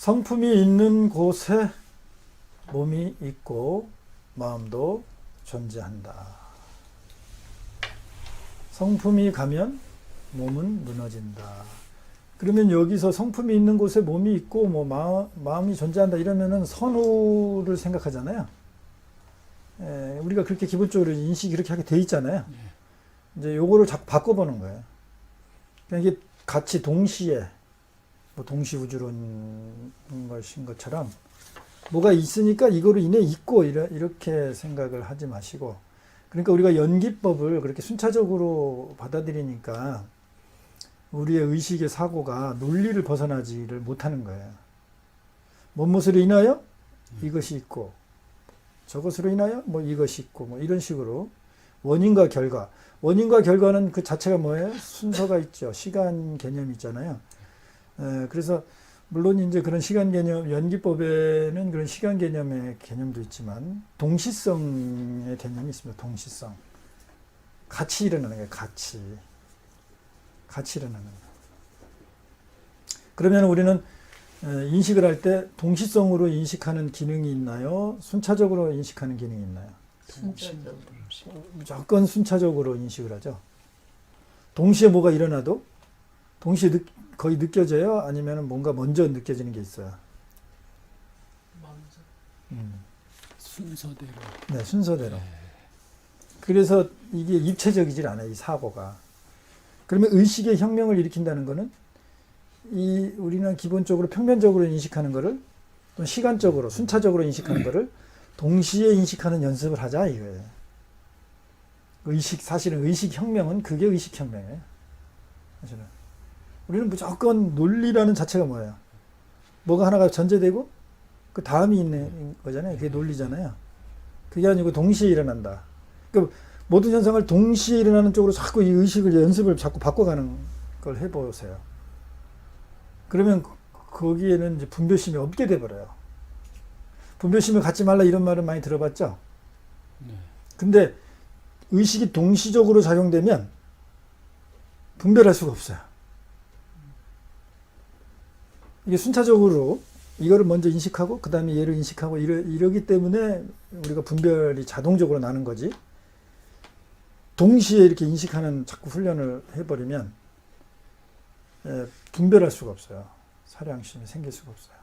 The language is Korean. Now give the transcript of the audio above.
성품이 있는 곳에 몸이 있고 마음도 존재한다. 성품이 가면 몸은 무너진다. 그러면 여기서 성품이 있는 곳에 몸이 있고 뭐 마, 마음이 존재한다 이러면은 선우를 생각하잖아요. 에, 우리가 그렇게 기본적으로 인식이 이렇게 하게 돼 있잖아요. 이제 요거를 자꾸 바꿔보는 거예요. 그냥 이게 같이 동시에 뭐 동시 우주론 것인 것처럼 뭐가 있으니까 이거로 인해 있고 이렇게 생각을 하지 마시고 그러니까 우리가 연기법을 그렇게 순차적으로 받아들이니까 우리의 의식의 사고가 논리를 벗어나지를 못하는 거예요. 무엇으로 인하여 이것이 있고 저것으로 인하여 뭐 이것이 있고 뭐 이런 식으로 원인과 결과 원인과 결과는 그 자체가 뭐예요? 순서가 있죠. 시간 개념이 있잖아요. 에, 그래서 물론 이제 그런 시간 개념 연기법에는 그런 시간 개념의 개념도 있지만 동시성의 개념이 있습니다. 동시성. 같이 일어나는 거예요. 같이. 같이 일어나는 거예요. 그러면 우리는 에, 인식을 할 때 동시성으로 인식하는 기능이 있나요? 순차적으로 인식하는 기능이 있나요? 순차적으로. 무조건 순차적으로 인식을 하죠. 동시에 뭐가 일어나도 동시에 느, 거의 느껴져요? 아니면 뭔가 먼저 느껴지는 게 있어요? 먼저. 음, 순서대로. 네, 순서대로. 그래서 이게 입체적이질 않아요, 이 사고가. 그러면 의식의 혁명을 일으킨다는 거는 이 우리는 기본적으로 평면적으로 인식하는 거를 또 시간적으로 순차적으로 인식하는 거를 동시에 인식하는 연습을 하자 이거예요. 의식 사실은 의식 혁명은 그게 의식 혁명이에요. 사실은 우리는 무조건 논리라는 자체가 뭐예요? 뭐가 하나가 전제되고 그 다음이 있는 거잖아요. 그게 논리잖아요. 그게 아니고 동시에 일어난다. 그 모든 현상을 동시에 일어나는 쪽으로 자꾸 이 의식을 연습을 자꾸 바꿔가는 걸 해보세요. 그러면 거- 거기에는 이제 분별심이 없게 돼버려요. 분별심을 갖지 말라 이런 말은 많이 들어봤죠? 네. 근데 의식이 동시적으로 작용되면 분별할 수가 없어요. 이게 순차적으로 이거를 먼저 인식하고 그 다음에 얘를 인식하고 이러, 이러기 때문에 우리가 분별이 자동적으로 나는 거지. 동시에 이렇게 인식하는 자꾸 훈련을 해버리면 에, 분별할 수가 없어요. 사량심이 생길 수가 없어요.